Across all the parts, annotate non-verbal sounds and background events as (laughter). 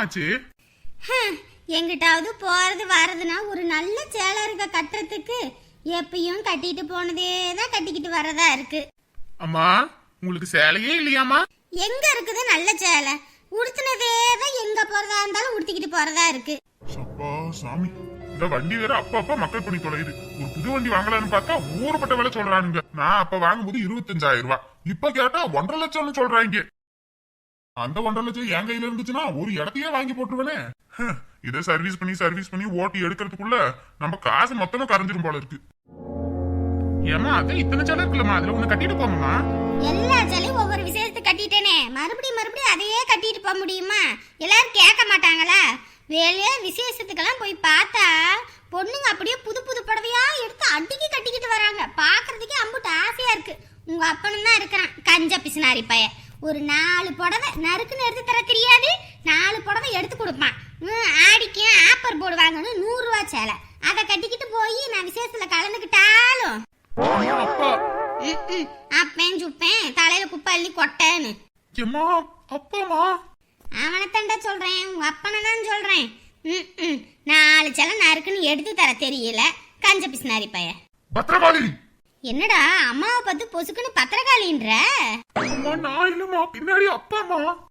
ஆச்சு எங்கிட்டாவது போறது வர்றதுன்னா ஒரு நல்ல சேலை இருக்க கட்டுறதுக்கு எப்பயும் கட்டிட்டு போனதே தான் கட்டிக்கிட்டு வரதா இருக்கு. அம்மா உங்களுக்கு சேலையே இல்லையாமா எங்க இருக்குது நல்ல சேலை? உடுத்தினதே தான் எங்க போறதா இருந்தாலும் உடுத்திக்கிட்டு போறதா இருக்கு. சப்பா சாமி இந்த வண்டி வேற அப்ப அப்ப மக்கள் பண்ணி தொலையுது. ஒரு புது வண்டி வாங்கலாம்னு பார்த்தா ஊறப்பட்ட விலை சொல்றானுங்க. நான் அப்ப வாங்கும்போது இருபத்தஞ்சாயிரம் ரூபாய். இப்ப கேட்டா ஒன்றரை லட்சம்னு சொல்றாங்க. அந்த ஒன்றரை லட்சம் என் கையில இருந்துச்சுன்னா ஒரு இடத்தையே வாங்கி போட்டுருவேனே. இதை சர்வீஸ் பண்ணி சர்வீஸ் பண்ணி ஓட்டி எடுக்கிறதுக்குள்ள நம்ம காசு மொத்தமா கரைஞ்சிரும் போல இருக்கு. ஏமா அது இத்தனை சேலை இருக்குல்லம்மா. அதுல ஒண்ணு கட்டிட்டு போமா எல்லா சேலையும் ஒவ்வொரு விஷயத்தை கட்டிட்டேனே. மறுபடியும் மறுபடியும் அதையே கட்டிட்டு போக முடியுமா? எல்லாரும் கேட்க மாட்டாங்களா? வெளியே விசேஷத்துக்கெல்லாம் போய் பார்த்தா பொண்ணுங்க அப்படியே புது புது புடவையா எடுத்து அடிக்கி கட்டிக்கிட்டு வராங்க. பார்க்கறதுக்கே அம்புட்டு ஆசையா இருக்கு. உங்க அப்பனும் தான் இருக்கிறான். கஞ்ச பிசினாரி பையன். ஒரு நாலு புடவை நறுக்குன்னு எடுத்து தர தெரியாது நாலு புடவை எடுத்து கொடுப்பான். ஆடிக்கு ஆப்பர் போடுவாங்கன்னு நூறு ரூபா சேலை. அதை கட்டிக்கிட்டு போய் நான் விசேஷத்துல கலந்துக்கிட்டாலும். அப்பேன் சுப்பேன் தலையில குப்பை அள்ளி கொட்டேன்னு. அப்பாமா. அவனைத்தாண்டா சொல்றேன் உங்க அப்பனை தான் சொல்றேன். நாலு செல நறுக்குன்னு எடுத்து தர தெரியல. கஞ்ச பிசினாரி பைய பத்திரகாளி என்னடா அம்மாவை பார்த்து பொசுக்குன்னு பத்திரகாளின்ற? அம்மா நான் இல்லம்மா. பின்னாடி அப்பாமா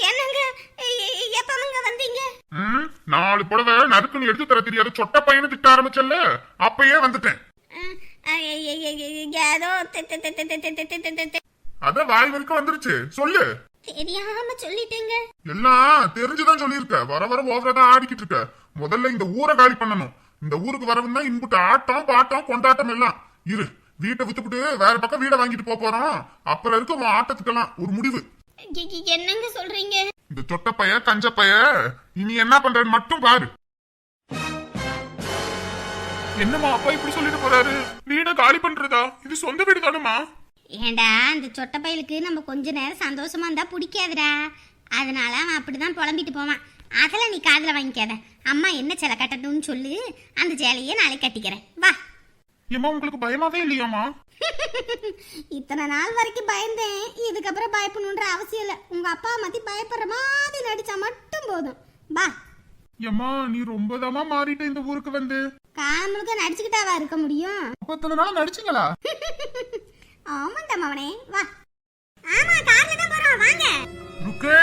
என்னங்க? எப்பங்க வந்தீங்க? ம், நாலு புடவை நறுக்குன்னு எடுத்து தர தெரியாத. சொட்ட பையனை திட்ட ஆரம்பிச்சல்ல. அப்பயே வந்துட்டேன். ஏதோ தெ- தெ- தெ- தெ- தெ- தெ- தெ- தெ- தெ- தெ- அத வாய் வரைக்கும் வந்துருச்சு. சொல்லு. தெரியாம சொல்லிட்டேங்க. எல்லாம் தெரிஞ்சுதான் சொல்லியிருக்க. வர வர ஓவரா தான் ஆடிக்கிட்டு இருக்க. முதல்ல இந்த ஊரை காலி பண்ணணும். இந்த ஊருக்கு வரவும் தான் இன்புட்டு ஆட்டம் பாட்டம் கொண்டாட்டம் எல்லாம். இரு வீட்டை வித்துப்புட்டு வேற பக்கம் வீடை வாங்கிட்டு போப் போறோம். அப்புறம் இருக்க உன் ஆட்டத்துக்கெல்லாம்? ஒரு முடிவு. என்னங்க சொல்றீங்க? இந்த சொட்ட பைய கஞ்ச பைய இனி என்ன பண்றேன்னு மட்டும் பாரு. என்னம்மா அப்பா இப்படி சொல்லிட்டு போறாரு? வீட காலி பண்றதா? இது சொந்த வீடு தானுமா ஏண்டா அந்த சொட்ட பயலுக்கு நம்ம கொஞ்ச நேரம் சந்தோஷமா இருந்தா பிடிக்காதுடா. அதனால அவன் அப்படிதான் புலம்பிட்டு போவான். அதெல்லாம் நீ காதுல வாங்கிக்காத. அம்மா என்ன சேலை கட்டணும்னு சொல்லு. அந்த சேலையே நாளைக்கு கட்டிக்கிறேன். வா. ஏம்மா உங்களுக்கு பயமாவே இல்லையாமா (laughs) இத்தனை நாள் வரைக்கும் பயந்தேன். இதுக்கப்புறம் பயப்படணுன்ற அவசியம் இல்லை. உங்க அப்பா மாத்தி பயப்படுற மாதிரி நடிச்சா மட்டும் போதும். வா. ஏம்மா நீ ரொம்ப மாறிட்ட இந்த ஊருக்கு வந்து. காலம் முழுக்க நடிச்சுக்கிட்டாவா இருக்க முடியும்? அப்ப இத்தனை நாள் நடிச்சீங்களா? (laughs) ஆமாண்டா மவனே. வா. ஆமா கார்ல தான் போறோம். வாங்க. ருக்கே.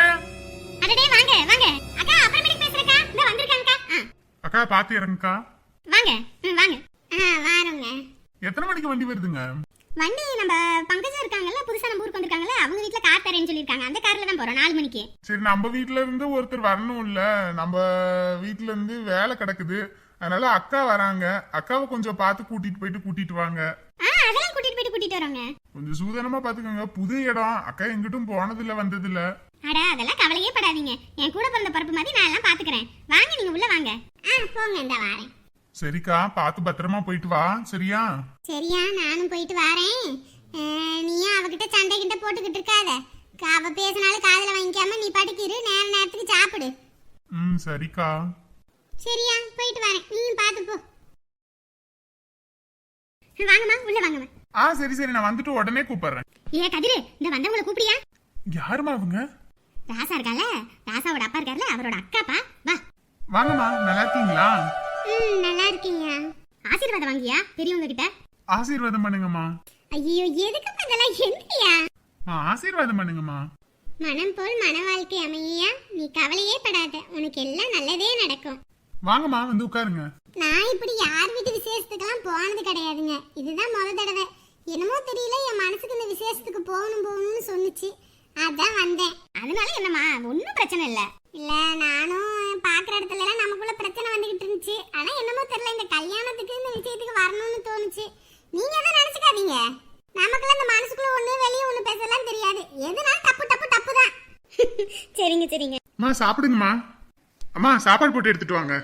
அடடே வாங்க வாங்க. அக்கா அப்புறமேட்டுக்கு பேசுறக்கா இந்த வந்திருக்காங்கக்கா ஆ அக்கா பாத்து இறங்குக்கா. வாங்க. ம், வாங்க. ஆ வாரோங்க. எத்தனை மணிக்கு வண்டி வருதுங்க? வண்டி நம்ம பங்கஜம் இருக்காங்கல்ல புதுசா நம்ம ஊருக்கு வந்திருக்காங்கல்ல அவங்க வீட்ல கார் தரேன்னு சொல்லியிருக்காங்க. அந்த கார்ல தான் போறோம் நாலு மணிக்கு. சரி நம்ம வீட்ல இருந்து ஒருத்தர் வரணும் இல்ல. நம்ம வீட்ல இருந்து வேலை கிடக்குது. அதனால அக்கா வராங்க. அக்காவை கொஞ்சம் பார்த்து கூட்டிட்டு போயிட்டு கூட்டிட்டு வாங்க. ஆ அதெல்லாம் கூட்டிட்டு போயிட்டு கூட்டிட்டு வரோங்க. கொஞ்சம் சூதனமா பாத்துக்கோங்க. புது இடம். அக்கா எங்கிட்டும் போனதில்ல வந்ததில்ல. அட அதெல்லாம் கவலையே படாதீங்க. என் கூட பிறந்த பருப்பு மாதிரி நான் எல்லாம் பாத்துக்கிறேன். வாங்க நீங்க உள்ள வாங்க. ஆ போங்க இந்த வாரேன். சரிக்கா பார்த்து பத்திரமா போயிட்டு வா. சரியா? சரியா நானும் போயிட்டு வரேன். நீயும் அவகிட்ட சண்டை கிட்ட போட்டுக்கிட்டு இருக்காத. அவ பேசினாலும் காதுல வாங்கிக்காம நீ படுக்கிரு நேர நேரத்துக்கு சாப்பிடு. ம் சரிக்கா. சரியா போயிட்டு வரேன். நீயும் பார்த்து போ. வாங்கம்மா உள்ள வாங்கம்மா. ஆ சரி சரி. நான் வந்துட்டு உடனே கூப்பிடுறேன். ஏ கதிரு இந்த வந்தவங்கள கூப்பிடியா? யாருமா அவங்க? ராசா இருக்கால? ராசாவோட அப்பா இருக்கார்ல அவரோட அக்காப்பா வா. வாங்கம்மா நல்லா இருக்கீங்களா? ம் நல்லா இருக்கீங்க. ஆசீர்வாதம் வாங்கியா பெரியவங்க கிட்ட ஆசீர்வாதம் பண்ணுங்கம்மா. ஐயோ எதுக்கு அதெல்லாம் என்னையா? ஆசீர்வாதம் பண்ணுங்கம்மா. மனம் போல் மன வாழ்க்கை அமையா. நீ கவலையே படாத. உனக்கு எல்லாம் நல்லதே நடக்கும். வாங்கம்மா வந்து உட்காருங்க. நான் இப்படி யார் வீட்டு விசேஷத்துக்கெல்லாம் போனது கிடையாதுங்க. இதுதான் முத தடவை. என்னமோ தெரியல என் மனசுக்கு இந்த விசேஷத்துக்கு போகணும் போகணும்னு சொன்னுச்சு. அதான் வந்தேன். அதனால என்னம்மா? ஒன்றும் பிரச்சனை இல்லை. இல்ல நானும் பாக்குற இடத்துல எல்லாம் நமக்குள்ள பிரச்சனை வந்துகிட்டு இருந்துச்சு. ஆனா என்னமோ தெரியல இந்த கல்யாணத்துக்கு இந்த விஷயத்துக்கு வரணும்னு தோணுச்சு. நீங்க எதை நினைச்சுக்காதீங்க. நமக்குள்ள இந்த மனசுக்குள்ள ஒண்ணு வெளியே ஒண்ணு பேசலாம் தெரியாது. எதுனாலும் தப்பு தப்பு தப்பு தான் (laughs) சரிங்க சரிங்க. அம்மா சாப்பிடுங்கம்மா. அம்மா சாப்பாடு போட்டு எடுத்துட்டு வாங்க.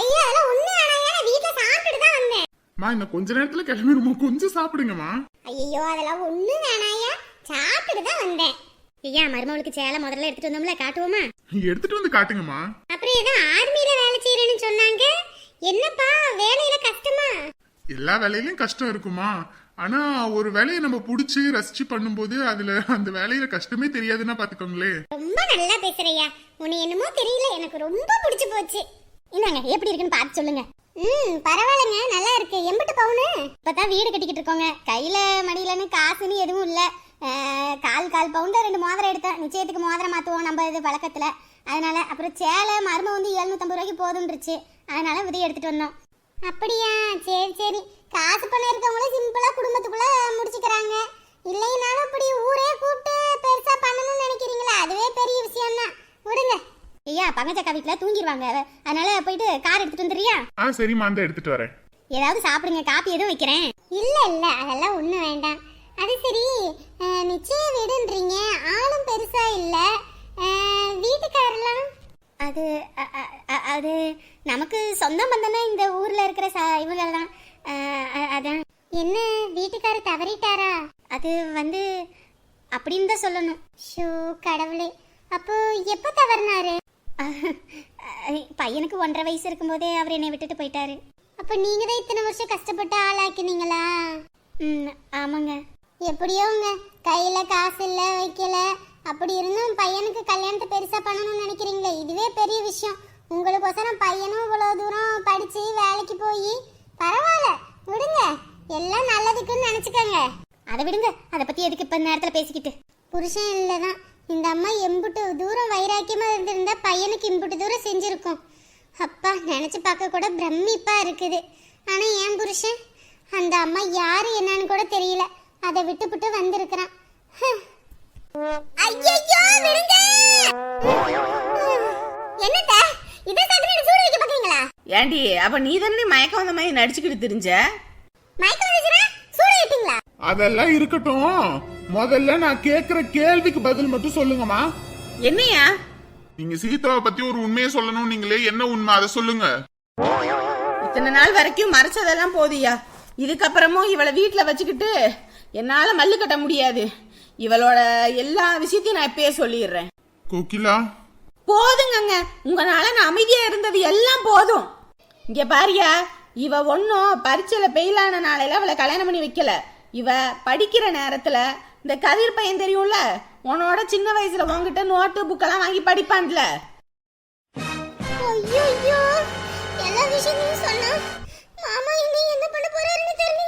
ஐயா அதெல்லாம் ஒண்ணு நான் வீட்டுல சாப்பிட்டுட்டு தான் வந்தேன். அம்மா இந்த கொஞ்ச நேரத்துல கிளம்பிடுமா கொஞ்சம் சாப்பிடுங்கம்மா. ஐயோ அதெல்லாம் ஒண்ணு வேணாயா சாப்பிட்டு தான் வந்தேன். ஐயா மருமகளுக்கு சேலை முதல்ல எடுத்துட்டு வந்தோம்ல காட்டுவோமா? எடுத்துட்டு வந்து காட்டுங்கம்மா. அப்புறம் ஏதோ ஆர்மியில வேலை செய்யறேன்னு சொன்னாங்க. என்னப்பா வேலையில கஷ்டமா? எல்லா வேலையிலயும் கஷ்டம் இருக்குமா? ஆனா ஒரு வேலையை நம்ம புடிச்சு ரசிச்சு பண்ணும்போது அதுல அந்த வேலையில கஷ்டமே தெரியாதுன்னா பாத்துக்கோங்களே. ரொம்ப நல்லா பேசுறியா உன்னை என்னமோ தெரியல எனக்கு ரொம்ப பிடிச்சு போச்சு. இந்தாங்க எப்படி இருக்குன்னு பார்த்து சொல்லுங்க. ம் பரவாயில்லைங்க நல்லா இருக்கு. எம்பிட்டு பவுனு? இப்பதான் வீடு கட்டிக்கிட்டு இருக்கோங்க. கையில மடியிலன்னு காசுன்னு எதுவும் இல்ல. கால் கால் பவுண்ட ரெண்டு மோதிரம் எடுத்தேன் நிச்சயத்துக்கு மோதிரம் மாத்துவோம் நம்ம இது பழக்கத்துல. அதனால அப்புறம் சேலை மரும வந்து எழுநூத்தம்பது ரூபாய்க்கு போதுன்றுச்சு. அதனால விதை எடுத்துட்டு வந்தோம். அப்படியா? சரி சரி. காசு பணம் இருக்கவங்களும் சிம்பிளா குடும்பத்துக்குள்ள முடிச்சுக்கிறாங்க. இல்லைனாலும் அப்படி ஊரே கூப்பிட்டு பெருசா பண்ணணும்னு நினைக்கிறீங்களா? அதுவே பெரிய விஷயம் தான் விடுங்க. ஐயா பங்கச்சக்கா வீட்டுல தூங்கிடுவாங்க அதனால போயிட்டு கார் எடுத்துட்டு வந்துடுறியா? ஆ சரிம்மா அந்த எடுத்துட்டு வரேன். ஏதாவது சாப்பிடுங்க. காப்பி எதுவும் வைக்கிறேன். இல்ல இல்ல. அதெல்லாம் ஒண்ணும் வேண்டாம். அது சரி. நிச்சய வீடுன்றீங்க. ஆளும் பெருசா இல்ல. வீட்டுக்காரெல்லாம்? அது அது நமக்கு சொந்த பந்தம்னா இந்த ஊர்ல இருக்கிற ச இவங்க தான் அதான். என்ன வீட்டுக்காரர் தவறிட்டாரா? அது வந்து அப்படின்னு தான் சொல்லணும். ஷோ கடவுளே. அப்போ எப்ப தவறினாரு? பையனுக்கு ஒன்றரை வயசு இருக்கும்போதே அவர் என்னை விட்டுட்டு போயிட்டாரு. அப்ப நீங்க தான் இத்தனை வருஷம் கஷ்டப்பட்டு ஆளாக்கினீங்களா? ம் ஆமாங்க. எப்படியோங்க? கையில் காசு இல்லை வைக்கல. அப்படி இருந்தும் பையனுக்கு கல்யாணத்தை பெருசாக பண்ணணும்னு நினைக்கிறீங்களே? இதுவே பெரிய விஷயம். உங்களுக்கோசரம் பையனும் இவ்வளோ தூரம் படித்து வேலைக்கு போய் பரவாயில்ல. விடுங்க. எல்லாம் நல்லதுக்குன்னு நினச்சிக்கோங்க. அதை விடுங்க. அதை பற்றி எதுக்கு இப்போ இந்த பேசிக்கிட்டு? புருஷன் இல்லை தான் இந்த அம்மா எம்புட்டு தூரம் வைராக்கியமாக இருந்திருந்தா பையனுக்கு இம்புட்டு தூரம் செஞ்சுருக்கோம். அப்பா நினச்சி பார்க்க கூட பிரமிப்பாக இருக்குது. ஆனால் ஏன் புருஷன்? அந்த அம்மா யாரு என்னன்னு கூட தெரியல. அதை விட்டுப்புட்டு வந்திருக்கிறான். ஹம். ஐயையோ, விடுங்க! என்னத்த? இதை சாப்பிட்டு சூடு வைக்க பாக்குறீங்களா ஏண்டி அப்ப நீ தானே மயக்கம் வந்த மாதிரி நடிச்சுக்கிட்டு திரிஞ்ச? மயக்கம் சூடு வைப்பீங்களா? அதெல்லாம் இருக்கட்டும். முதல்ல நான் கேக்குற கேள்விக்கு பதில் மட்டும் சொல்லுங்கம்மா. என்னையா? நீங்க சீதாவை பத்தி ஒரு உண்மையை சொல்லணும் நீங்களே என்ன உண்மை? அதை சொல்லுங்க. இத்தனை நாள் வரைக்கும் மறைச்சதெல்லாம் போதியா இதுக்கப்புறமும் இவளை வீட்டுல வச்சுக்கிட்டு என்னால மல்லு கட்ட முடியாது. இவளோட எல்லா விஷயத்தையும் நான் இப்பயே சொல்லிடுறேன். கோகிலா? போதுங்கங்க. உங்களால நான் அமைதியா இருந்தது எல்லாம் போதும். இங்க பாரியா இவ ஒன்னும் பரீட்சையில பெயிலான நாளையில அவளை கல்யாணம் பண்ணி வைக்கல. இவ படிக்கிற நேரத்துல இந்த கதிர் பையன் தெரியும்ல? உன்னோட சின்ன வயசுல உன்கிட்ட நோட்டு புக்கெல்லாம் வாங்கி படிப்பான்ல. ஐயோ ஐயோ எல்லா விஷயத்தையும் சொன்னா மாமா என்னை என்ன பண்ண போறாருன்னு தெரியலையே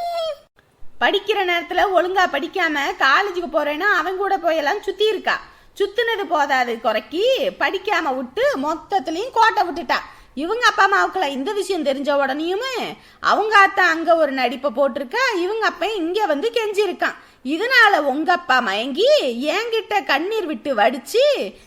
படிக்கிற நேரத்தில் ஒழுங்கா படிக்காம காலேஜுக்கு போறேன்னா அவன் கூட போயெல்லாம் சுத்தி இருக்கா. சுத்துனது போதாது. குறைக்கி படிக்காம விட்டு மொத்தத்துலையும் கோட்டை விட்டுட்டா. இவங்க அப்பா அம்மாவுக்குலாம் இந்த விஷயம் தெரிஞ்ச உடனேயுமே அவங்க அத்தா அங்க ஒரு நடிப்பை போட்டிருக்கா. இவங்க அப்பா இங்க வந்து கெஞ்சிருக்கான். இதனால உங்க அப்பா மயங்கி என்கிட்ட கண்ணீர் விட்டு வடிச்சு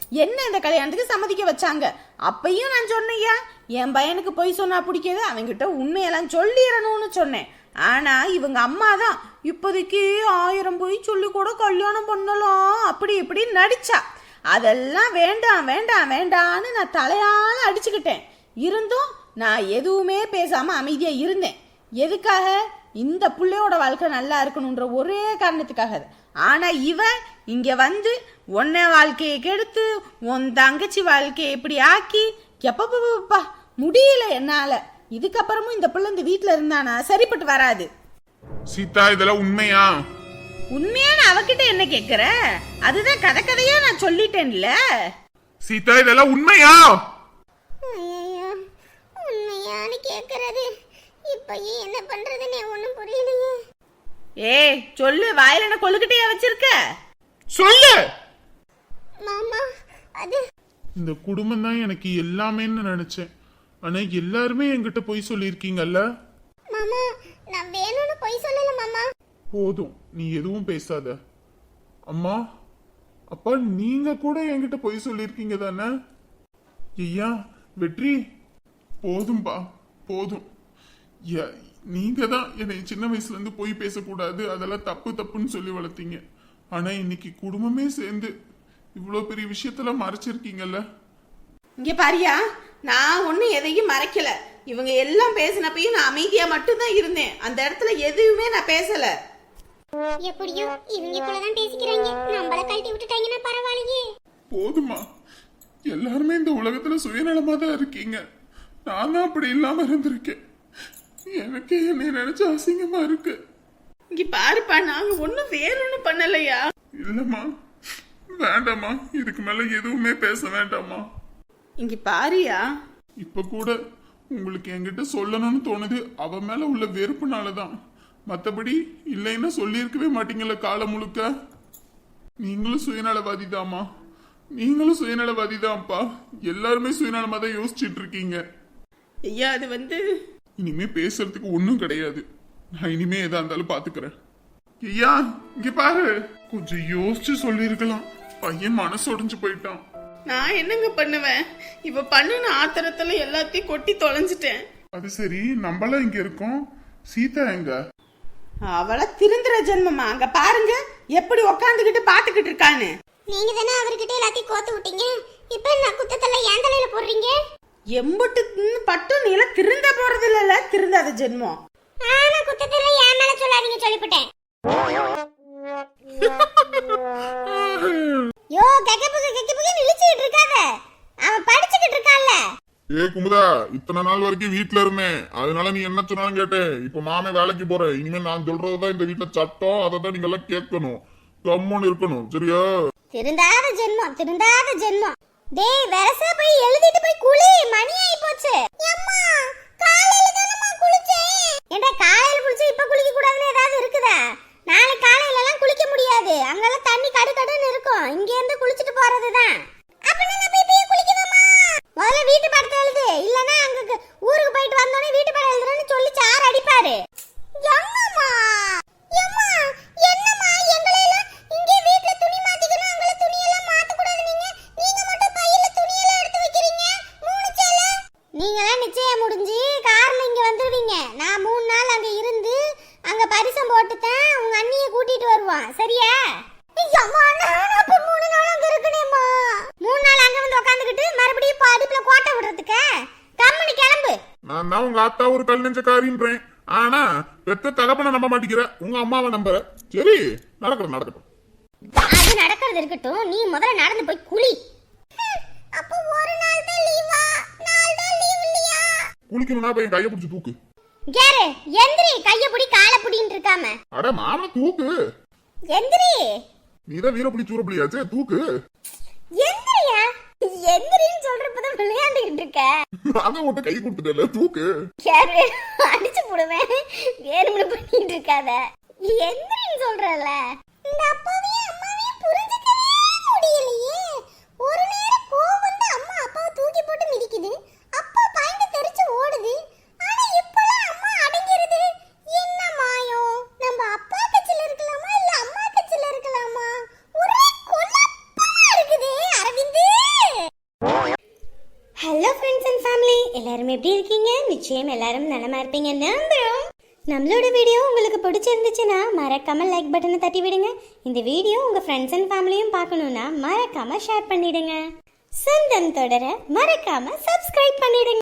என்ன இந்த கல்யாணத்துக்கு சம்மதிக்க வச்சாங்க? அப்பயும் நான் சொன்னையா என் பையனுக்கு பொய் சொன்னா பிடிக்காது. அவன்கிட்ட உண்மையெல்லாம் சொல்லிடணும்னு சொன்னேன். ஆனா இவங்க அம்மா தான். இப்போதைக்கு ஆயிரம் போய் சொல்லி கூட கல்யாணம் பண்ணலாம். அப்படி இப்படி நடிச்சா. அதெல்லாம் வேண்டாம் வேண்டாம் வேண்டான்னு நான் தலையால அடிச்சுக்கிட்டேன். இருந்தும் நான் எதுவுமே பேசாம அமைதியா இருந்தேன். எதுக்காக? இந்த பிள்ளையோட வாழ்க்கை நல்லா இருக்கணுன்ற ஒரே காரணத்துக்காக ஆனா இவ இங்க வந்து உன்ன வாழ்க்கையை கெடுத்து உன் தங்கச்சி வாழ்க்கையை இப்படி ஆக்கி எப்பப்பா முடியல என்னால. இதுக்கப்புறமும் இந்த பிள்ளை இந்த வீட்டுல இருந்தானா? சரிப்பட்டு வராது. சீதா இதெல்லாம் உண்மையா? உண்மையான அவகிட்ட என்ன கேக்குற? அதுதான் கதை கதையா நான் சொல்லிட்டேன்ல. சீதா இதெல்லாம் உண்மையா? ஐயோ உண்மையானு கேக்குறது. இப்பயும் என்ன பண்றதுன்னு ஒண்ணும் புரியலையே. ஏய் சொல்லு வாயில என்ன கொழுக்கட்டையா வச்சிருக்க? சொல்லு! மாமா அது இந்த குடும்பம் தான் எனக்கு எல்லாமேன்னு நினைச்சேன். ஆனா எல்லாருமே என்கிட்ட போய் சொல்லியிருக்கீங்கல்ல? மாமா நான் வேணும்னு பொய் சொல்லல மாமா. போதும் நீ எதுவும் பேசாத. அம்மா அப்பா நீங்க கூட என்கிட்ட போய் சொல்லியிருக்கீங்க தானே? ஐயா வெற்றி போதும்பா போதும். ய- நீங்க தான் என்னை சின்ன வயசுல இருந்து போய் பேசக்கூடாது அதெல்லாம் தப்பு தப்புன்னு சொல்லி வளர்த்தீங்க. ஆனா இன்னைக்கு குடும்பமே சேர்ந்து இவ்வளோ பெரிய விஷயத்தெல்லாம் மறைச்சிருக்கீங்கல்ல? இங்க பாரியா நான் ஒன்னும் எதையும் மறைக்கல. இவங்க எல்லாம் பேசினப்பையும் நான் அமைதியா மட்டும்தான் இருந்தேன். அந்த இடத்துல எதுவுமே நான் பேசல. எப்படியோ இவங்க தான் பேசிக்கிறாங்க. நம்மள கழட்டி விட்டுட்டாங்கன்னா பரவாயில்லையே. போதுமா எல்லாருமே இந்த உலகத்துல சுயநலமா தான் இருக்கீங்க. நான் தான் அப்படி இல்லாம இருந்திருக்கேன். எனக்கு என்னை நினைச்சு அசிங்கமா இருக்கு. இங்க பாருப்பா நாங்க ஒண்ணும் வேணும்னு பண்ணலையா? இல்லம்மா. வேண்டாம்மா. இதுக்கு மேல எதுவுமே பேச வேண்டாம்மா. இங்க பாரியா? இப்ப கூட உங்களுக்கு என்கிட்ட சொல்லணும்னு தோணுது. அவ மேல உள்ள வெறுப்புனாலதான். மத்தபடி இல்லைன்னா சொல்லியிருக்கவே மாட்டீங்கல்ல காலம் முழுக்க? நீங்களும் சுயநலவாதி தாம்மா நீங்களும் சுயநலவாதி தான்ப்பா எல்லாருமே சுயநலமா தான் யோசிச்சுட்டு இருக்கீங்க ஐயா அது வந்து இனிமே பேசுறதுக்கு ஒண்ணும் கிடையாது. நான் இனிமே எதா இருந்தாலும் பாத்துக்கிறேன். ஐயா இங்க பாரு. கொஞ்சம் யோசிச்சு சொல்லியிருக்கலாம். பையன் மனசு உடைஞ்சு போயிட்டான். நான் என்னங்க பண்ணுவேன்? இவ பண்ணுன ஆத்திரத்துல எல்லாத்தையும் கொட்டி தொலைஞ்சிட்டேன். அது சரி நம்மளாம் இங்க இருக்கோம். சீதா எங்க? அவளை திருந்துற ஜென்மமா? அங்க பாருங்க எப்படி உக்காந்துக்கிட்டு பாத்துக்கிட்டு இருக்கான்னு. நீங்க தானே அவர்கிட்ட எல்லாத்தையும் கோத்து விட்டீங்க? இப்ப நான் குத்தத்தெல்லாம் ஏன் தலையில போடுறீங்க? எம்புட்டு பட்டும் நீல திருந்த போறது இல்ல திருந்தாத ஜென்மம். ஆனா குத்தத்தெல்லாம் ஏன் மேல சொல்லாதீங்க சொல்லிவிட்டேன் யோ கெக்க புக கெக்க புக இழுச்சிட்டு இருக்காத. அவன் படிச்சுக்கிட்டு இருக்கான்ல. ஏ குமுதா இத்தனை நாள் வரைக்கும் வீட்ல இருந்தேன். அதனால நீ என்ன சொன்னாலும் கேட்டேன். இப்ப மாமே வேலைக்கு போறேன். இனிமே நான் சொல்றதுதான் இந்த வீட்டுல சட்டம். அதை தான் நீங்க எல்லாம் கேட்கணும். கம்முன்னு இருக்கணும். சரியா? திருந்தாத ஜென்மம் திருந்தாத ஜென்மம். டேய் வெரசா போய் எழுதிட்டு போய் குளி. மணி ஆயி போச்சு. அம்மா காலையில தானம்மா குளிச்சேன். ஏண்டா காலையில குளிச்சு இப்ப குளிக்க கூடாதுன்னு ஏதாவது இருக்குதா? நாளை காலையில எல்லாம் குளிக்க முடியாது. அங்கெல்லாம் தண்ணி கடு கடுன்னு இருக்கும். இங்க இருந்து குளிச்சிட்டு போறதுதான். அப்ப நான் போய் போய் குளிக்கணுமா? முதல்ல வீட்டு படத்தை எழுது. இல்லனா அங்க ஊருக்கு போயிட்டு வந்தோடனே வீட்டு படம் எழுதுறேன்னு சொல்லி சார் அடிப்பாரு எம்மம்மா எம்மா என்னம்மா எங்களை எல்லாம் இங்கே வீட்ல துணி மாத்திக்கணும் அங்கள துணி எல்லாம் மாத்த கூடாது நீங்க நீங்க மட்டும் பையில துணி எல்லாம் எடுத்து வைக்கிறீங்க மூணு சேலை நீங்கலாம் நிச்சயம் முடிஞ்சு கார்ல இங்க வந்துருவீங்க நான் மூணு நாள் அங்க இருந்து அங்க பரிசம் போட்டு தான் உங்க அண்ணிய கூட்டிட்டு வருவான் சரியா ஐயம்மா, நான் அப்ப மூணு நாள் அங்க இருக்கணுமா? மூணு நாள் அங்க வந்து உட்காந்துக்கிட்டு மறுபடியும் இப்ப அடுப்புல கோட்டை விடுறதுக்கு கம்முனு கிளம்பு நான் தான் உங்க அத்தா ஒரு கல் நெஞ்சக்காரின்றேன் ஆனா பெத்த தகப்பனை நம்ப மாட்டேங்கிற உங்க அம்மாவை நம்புற. சரி நடக்கட்டும் நடக்கட்டும். அது நடக்கிறது இருக்கட்டும். நீ முதல்ல நடந்து போய் குளி. அப்போ ஒரு நாள் தான் லீவா நாள் தான் லீவ் இல்லையா? குளிக்கணும்னா போய் கையை பிடிச்சி தூக்கு. கேரு எந்திரி கைய புடி காலை புடின்னு இருக்காம. அட மாமா தூக்கு. எந்திரி. நீதான் வீரப்புலி சூரப்புலியாச்சே தூக்கு. எந்திரியா? சொல்றப்பதான் விளையாண்டுகிட்டு இருக்க. அதான் உன்ட்ட கை கொடுத்துட்டல தூக்கு. கேரு அடிச்சு போடுவேன் வேணும்னு பண்ணிட்டு இருக்காத. எந்திரின்னு சொல்றல இந்த அப்பாவையும் அம்மாவையும் புரிஞ்சுக்கவே முடியலையே. ஒரு நேரம் கோவம் வந்து அம்மா அப்பாவை தூக்கி போட்டு மிதிக்குது. அப்பா பயந்து தெரிச்சு ஓடுது. எல்லாரும் எப்படி இருக்கீங்க? நிச்சயம் எல்லாரும் நலமா இருப்பீங்க. நம்புறோம். நம்மளோட வீடியோ உங்களுக்கு பிடிச்சிருந்துச்சுன்னா மறக்காம லைக் பட்டனை தட்டி விடுங்க. இந்த வீடியோ உங்க ஃப்ரெண்ட்ஸ் அண்ட் ஃபேமிலியும் பார்க்கணும்னா மறக்காம ஷேர் பண்ணிடுங்க. சொந்தம் தொடர மறக்காம சப்ஸ்கிரைப் பண்ணிடுங்க.